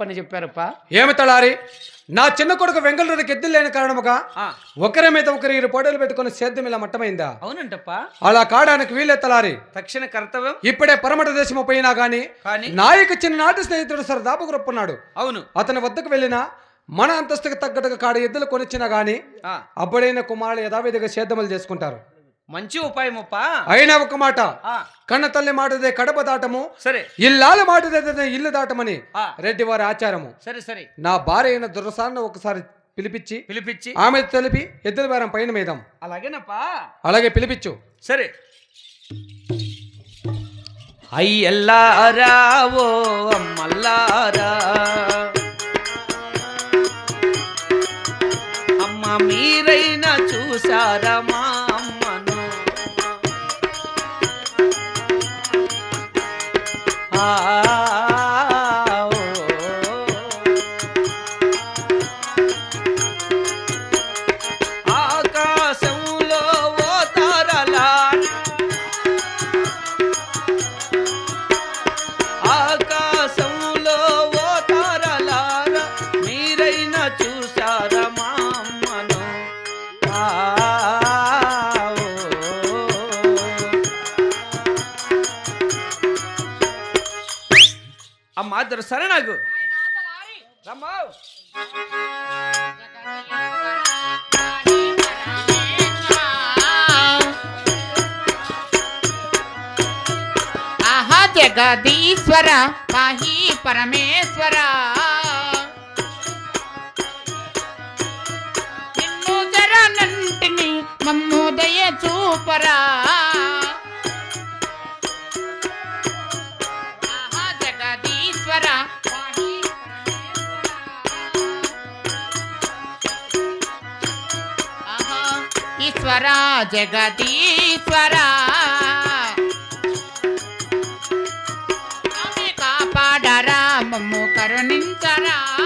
పని చెప్పారప్ప. ఏమి తలారి? నా చిన్న కొడుకు వెంగళూరుకి ఎద్దులు లేని కారణముగా ఒకరి మీద ఒకరు ఇరు పొడలు పెట్టుకుని సేద్యం ఇలా మట్టమైందా? అవునంటప్ప. అలా కాడానికి వీలే తలారి. తక్షణ కర్తవ్యం. ఇప్పుడే పరమట దేశము పోయినా గాని నాయకు చిన్ననాటి స్నేహితుడు సరదాపు గ్రొప్పున్నాడు అవును. అతని వద్దకు వెళ్ళినా మన అంతస్తుకు తగ్గట్టుగా కాడ ఎద్దులు కొనిచ్చినా గాని అప్పుడైన కుమారులు యథావిధిగా సేద్యములు చేసుకుంటారు. మంచి ఉపాయం అప్ప అయినా ఒక మాట. ఆ, కన్న తల్లి మాటదే కడప దాటము. సరే. ఇల్లాల మాటదే ఇల్లు దాటమని ఆ, రెడ్డి వారి ఆచారము. సరే సరే. నా భార్య అయిన దురసాన్ని ఒకసారి పిలిపించి పిలిపించి. ఆమె తెలిపి ఎద్దుల బేరం పైన మీదాం. అలాగేనప్పా. అలాగే పిలిపించు. సరే. అయ్యల్లారా ఓ అమ్మల్లారా. అమ్మ మీరైనా చూసారా ah. అమ్మా సరే నాకు. రమ్మా. ఆహా జగదీశ్వర పాహి పరమేశ్వర. నిన్ను జరనంటిని మమ్ము దయ చూపరా. జగదీశ్వర. కాపాడరా మమ్ము కరుణించరా.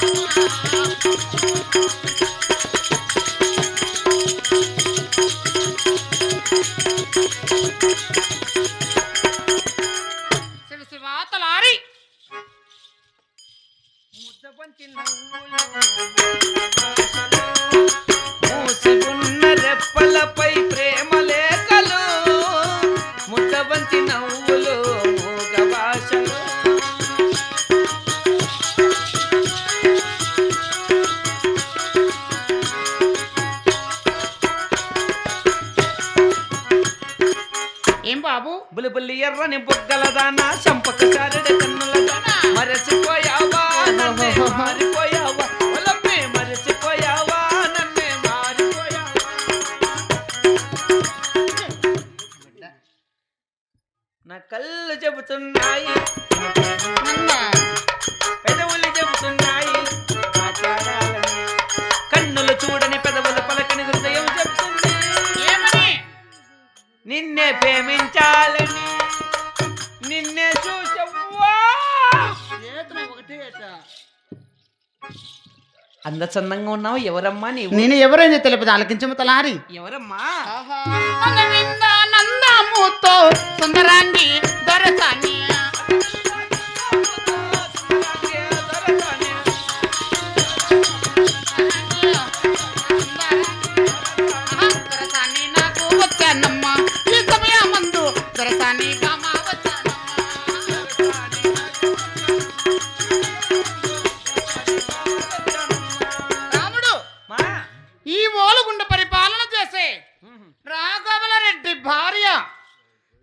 ఏం బాబు? బులిబుల్లి ఎర్రని బుగ్గల దానా చంపక చారడి కన్నుల దానా మరచిపోయావా నన్నే మారిపోయావా? ఒలపే మరచిపోయావా నన్నే మారిపోయావా? నా కళ్ళు చెబుతున్నాయి. ప్రేమించాలని నిన్నే చూసవ్వా అంద చందంగా ఉన్నావు ఎవరమ్మా నీవు? నేను ఎవరైనా తెలుపదు? ఆలకించము తలారి. ఎవరమ్మా? నందముతో సుందరాంగి దొరసాని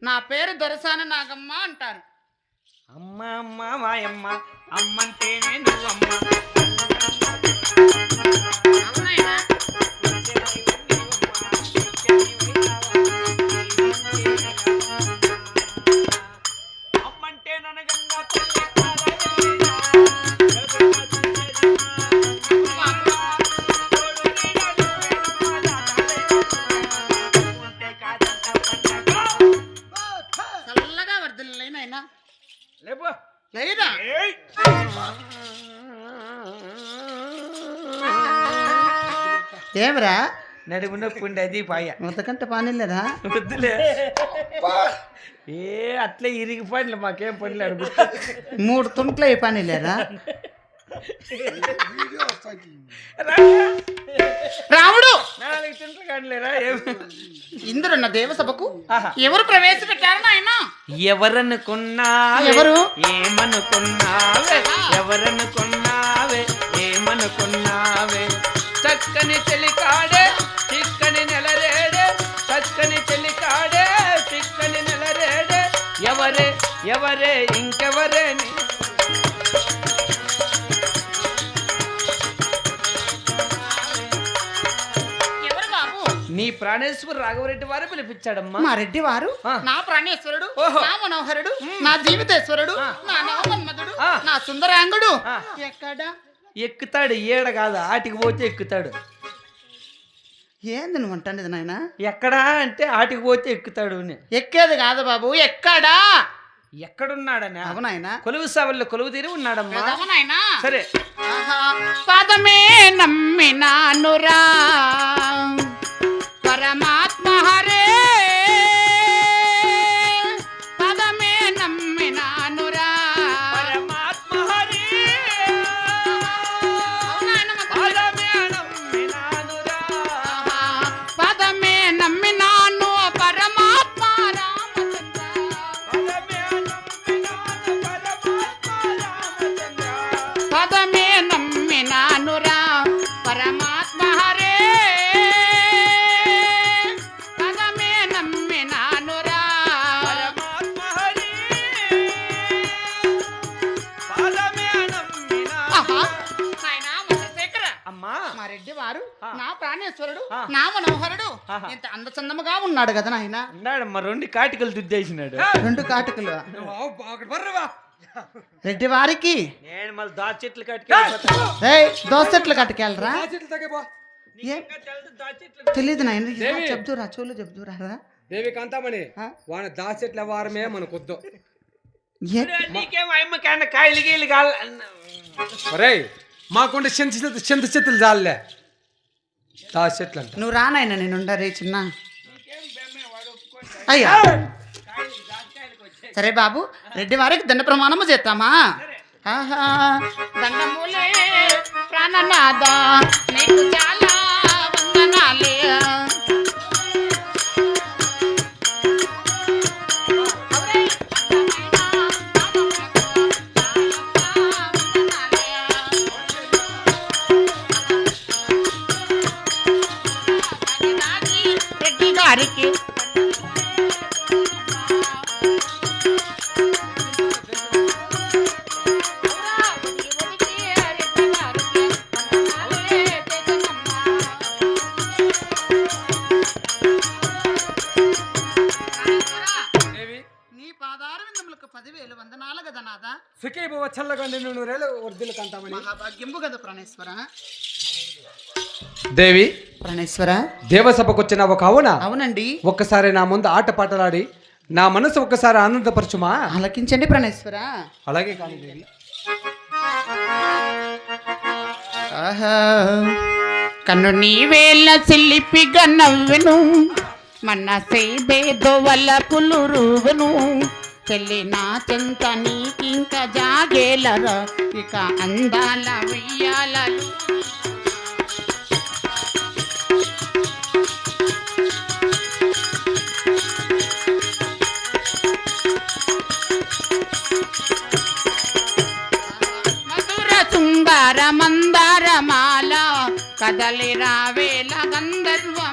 నా పేరు దొరసాన నాగమ్మ అంటారు. అమ్మ అమ్మ మాయమ్మ అమ్మంటేనే నువ్వమ్మ. అవునాయనా? అమ్మంటే ననగన్న తల్లి. ఏమరా నడుము నొప్పి ఉండే అది పాయ. అంతకంటే పని లేదా వద్దులే ఏ అట్లే ఇరిగి పనులు మాకేం పనులు అడుగు. మూడు తుంట్ల ఈ పని లేదా రాముడు! నాలుగు తింట్లు కానిలేరా? ఏం? ఇందురున్న దేవసభకు. ఎవరు ప్రవేశపెట్టారు నాయన? ఎవరనుకున్నావే? ఎవరు? ఏమనుకున్నావే? ఎవరనుకున్నావే? ఏమనుకున్నావే? చక్కని చెలికాడే చిక్కని నెలరేడే చక్కని చెలికాడే చిక్కని నెలరేడే ఎవరే ఎవరే ఇంకెవరే నీ- ఎవరు బాబు నీ ప్రాణేశ్వర రాఘవరెడ్డి వారు పిలిపించాడమ్మా మా రెడ్డి వారు. నా ప్రాణేశ్వరుడు ఓహో. నా మనోహరుడు నా జీవితేశ్వరుడు. నా నవమన్మధుడు. నా సుందరాంగుడు. ఎక్కడ ఎక్కుతాడు ఏడ కాదు ఆటికి పోతే ఎక్కుతాడు. ఏంది నువ్వు అంటానేది నాయన? ఎక్కడా అంటే ఆటికి పోతే ఎక్కుతాడు అని. ఎక్కేది కాదు బాబు ఎక్కడా? ఎక్కడున్నాడనా? అవునాయన కొలువు సభల్లో కొలువు తీరి ఉన్నాడమ్మా. అవునాయనా సరే. ఆహా, పదమే నమ్మినానురా. ప్రాణేశ్వరుడు. నా మనోహరుడు. ఇంత అందచందముగా ఉన్నాడు కదా నాయన. ఉన్నాడమ్మా రెండు కాటికలు దుద్దేసినాడు. రెండు కాటుకలు. రెడ్డి వారికి. నేను మళ్ళీ దా చెట్లు కాటికెళ్ళిపోతా. ఏయ్! దోసెట్లు కట్టుకెళ్ళరా? ఆ చెట్లు తగ్గిపో ఏం? ఇంకా తెలుసు దా చెట్లు తెలియదు నాయన దేవి. చెప్దురా చోలు చెప్దురా రా దేవి కాంతామణి? వాన దాచెట్ల వారమే మనకొద్దు. ఏ? నీకేం అమ్మ కన్నా కాయలు గీలు కాల ఒరే మాకుండే చింత చింత చింత చెట్లు నువ్వు రానాయన నేను ఉండరే చిన్న. అయ్యా. సరే బాబు రెడ్డి వారికి దండ ప్రమాణము చేస్తామా? ఆహా. దండములే ప్రాణనాథ నీకు చాలా కదా నాదా? సుఖీ బావ చల్లగా నిన్ను నూరేళ్ళు వర్దిల్లు కాంతామణి మహాభాగ్యంబు కదా ప్రాణేశ్వర. దేవి ప్రాణేశ్వర. దేవసభకు వచ్చిన ఒక అవున అవునండి. ఒక్కసారి నా ముందు ఆట పాటలాడి నా మనసు ఒక్కసారి ఆనందపరచుమా? ఆలకించండి ప్రాణేశ్వర. అలాగే కానీ దేవి. ఆహా. కన్ను నీవేళ్ళ సిల్లిపిగా నవ్వెను మనసై బేదోవల పులురువెను. చెల్లి నా చెంత నీకింక జాగేలరా. ఇక అందాల వెయ్యాలలు. మధుర శృంగార మందారమాల కదలి రావేల గంధర్వ.